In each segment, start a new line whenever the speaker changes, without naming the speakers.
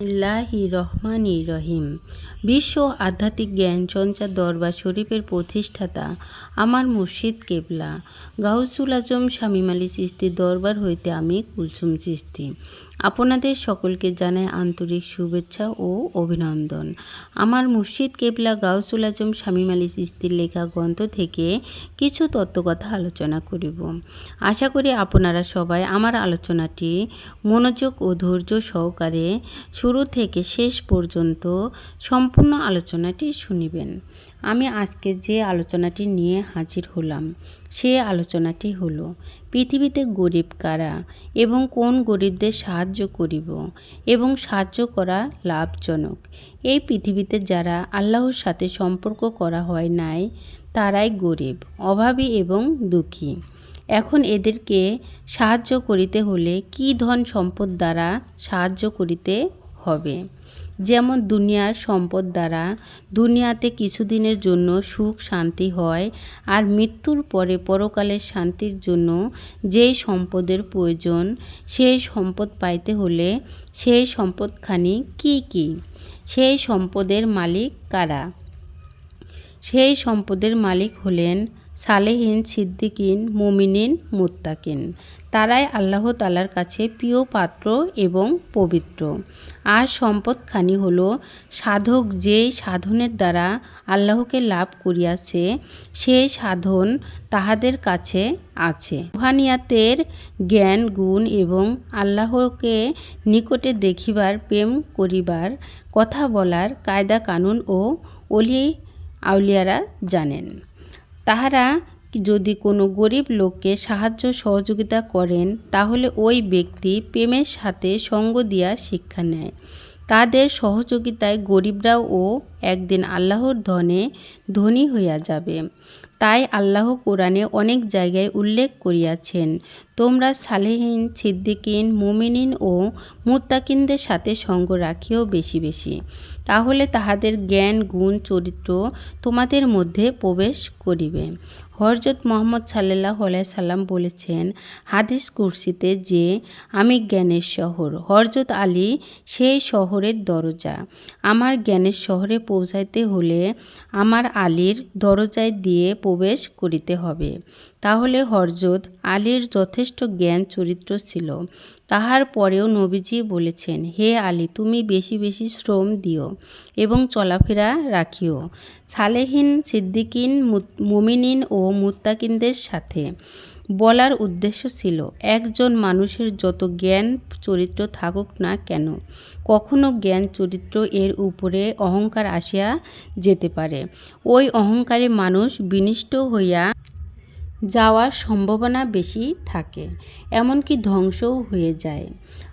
ইল্লাহি রহমানি রহিম বিশ্ব আধ্যাত্মিক জ্ঞান চঞ্চা দরবার শরীফের প্রতিষ্ঠাতা আমার মুর্শিদ কেবলা। গাউসুল আজম শামীম আলী চিস্তির দরবার হইতে আমি কুলসুম চিস্তি আপনাদের সকলকে জানাই আন্তরিক শুভেচ্ছা ও অভিনন্দন। আমার মুর্শিদ কেবলা গাউসুল আজম শামীম আলী চিস্তির লেখা গ্রন্থ থেকে কিছু তত্ত্বকথা আলোচনা করিব। আশা করি আপনারা সবাই আমার আলোচনাটি মনোযোগ ও ধৈর্য সহকারে শুরু থেকে শেষ পর্যন্ত সম্পূর্ণ আলোচনাটি শুনিবেন। আমি আজকে যে আলোচনাটি নিয়ে হাজির হলাম, সে আলোচনাটি হলো, পৃথিবীতে গরিব কারা এবং কোন গরিবদের সাহায্য করিব এবং সাহায্য করা লাভজনক? এই পৃথিবীতে যারা আল্লাহর সাথে সম্পর্ক করা হয় নাই, তারাই গরিব, অভাবী এবং দুঃখী। এখন এদেরকে সাহায্য করিতে হলে কি ধন সম্পদ দ্বারা সাহায্য করিতে হবে। যেমন দুনিয়ার সম্পদ দ্বারা দুনিয়াতে কিছুদিনের জন্য সুখ, শান্তি হয় আর মৃত্যুর পরে পরকালের শান্তির জন্য যেই সম্পদের প্রয়োজন, সেই সম্পদ পাইতে হলে সেই সম্পদখানি কি কি? সেই সম্পদের মালিক কারা? সেই সম্পদের মালিক হলেন সালেহীন, সিদ্দিকিন, মুমিনিন, মুত্তাকিন। তারাই আল্লাহ তালার কাছে প্রিয় পাত্র এবং পবিত্র। আর সম্পদখানি হল, সাধক যেই সাধনের দ্বারা আল্লাহকে লাভ করিয়াছে সেই সাধন তাহাদের কাছে আছে। রুহানিয়াতের জ্ঞান, গুণ এবং আল্লাহকে নিকটে দেখিবার, প্রেম করিবার, কথা বলার কায়দা কানুন ও অলি আউলিয়ারা জানেন। তাহারা যদি কোনো গরিব লোককে সাহায্য সহযোগিতা করেন, তাহলে ওই ব্যক্তি প্রেমের সাথে সঙ্গ দিয়া শিক্ষা নেয়। তাদের সহযোগিতায় গরিবরাও একদিন আল্লাহর ধনে ধনী হইয়া যাবে। তাই আল্লাহ কোরআনে অনেক জায়গায় উল্লেখ করিয়াছেন। তোমরা সালেহীন, সিদ্দিকিন, মুমিনিন ও মুত্তাকিনদের সাথে সঙ্গ রাখিও বেশি বেশি। তাহলে তাহাদের জ্ঞান, গুণ, চরিত্র তোমাদের মধ্যে প্রবেশ করিবে। হরজত মোহাম্মদ সাল্লাহ সাল্লাম বলেছেন হাদিস কুরসিতে যে আমি জ্ঞানের শহর হরজত আলী সেই শহরের দরজা। আমার জ্ঞানের শহরে পৌঁছাইতে হলে আমার আলীর দরজায় দিয়ে প্রবেশ করিতে হবে। তাহলে হরজত আলীর যথেষ্ট জ্ঞান, চরিত্র ছিল। তাহার পরেও নবীজি বলেছেন, হে আলী, তুমি বেশি বেশি শ্রম দিও এবং চলাফেরা রাখিও। সালেহীন সিদ্দিকিন মুমিনিন ও মুত্তাকিনদের সাথে। বলার উদ্দেশ্য ছিল, একজন মানুষের যত জ্ঞান, চরিত্র থাকুক না কেন, কখনো জ্ঞান, চরিত্র এর উপরে অহংকার আসিয়া যেতে পারে। ওই অহংকারে মানুষ বিনিষ্ট হইয়া যাওয়ার সম্ভাবনা বেশি থাকে, এমনকি ধ্বংসও হয়ে যায়।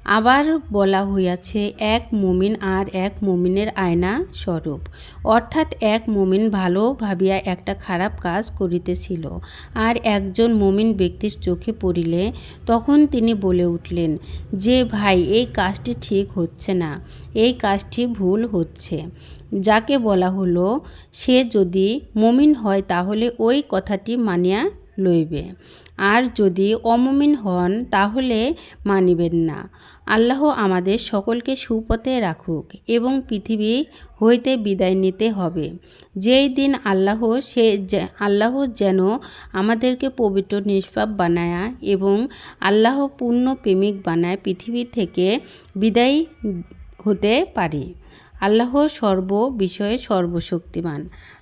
আবার বলা হইয়াছে, এক মুমিন আর এক মুমিনের আয়না স্বরূপ। অর্থাৎ এক মুমিন ভালো ভাবিয়া একটা খারাপ কাজ করিতেছিল আর একজন মুমিন ব্যক্তির চোখে পড়িলে তখন তিনি বলে উঠলেন, যে ভাই, এই কাজটি ঠিক হচ্ছে না, এই কাজটি ভুল হচ্ছে। যাকে বলা হলো, সে যদি মুমিন হয় তাহলে ওই কথাটি মানিয়া লইবে। আর যদি অমমিন হন, তাহলে মানিবেন না। আল্লাহ আমাদের সকলকে সুপথে রাখুক এবং পৃথিবী হইতে বিদায় নিতে হবে। যেই দিন আল্লাহ সে আল্লাহ যেন আমাদেরকে পবিত্র নিষ্পাপ বানায় এবং আল্লাহ পূর্ণ প্রেমিক বানায় পৃথিবী থেকে বিদায় হতে পারি। আল্লাহ সর্ব বিষয়ে সর্বশক্তিমান।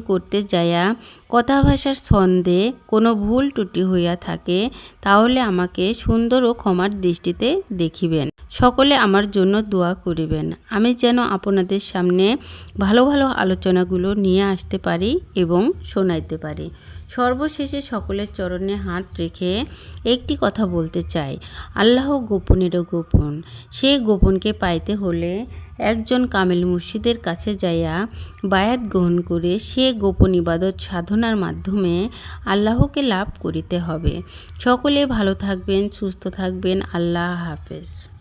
করতে যায়া কথা ভাষার ছন্দে কোনো ভুল ত্রুটি হইয়া থাকে, তাহলে আমাকে সুন্দর ও ক্ষমার দৃষ্টিতে দেখিবেন। সকলে আমার জন্য দোয়া করিবেন। আমি যেন আপনাদের সামনে ভালো ভালো আলোচনাগুলো নিয়ে আসতে পারি এবং শোনাইতে পারি। সর্বশেষে সকলের চরণে হাত রেখে একটি কথা বলতে চাই। আল্লাহ গোপনেরও গোপন। সে গোপনকে পাইতে হলে একজন কামিল মুর্শিদের কাছে যাইয়া বায়াত গ্রহণ করে সে গোপন ইবাদত সাধনার মাধ্যমে আল্লাহকে লাভ করিতে হবে। সকলে ভালো থাকবেন, সুস্থ থাকবেন। আল্লাহ হাফেজ।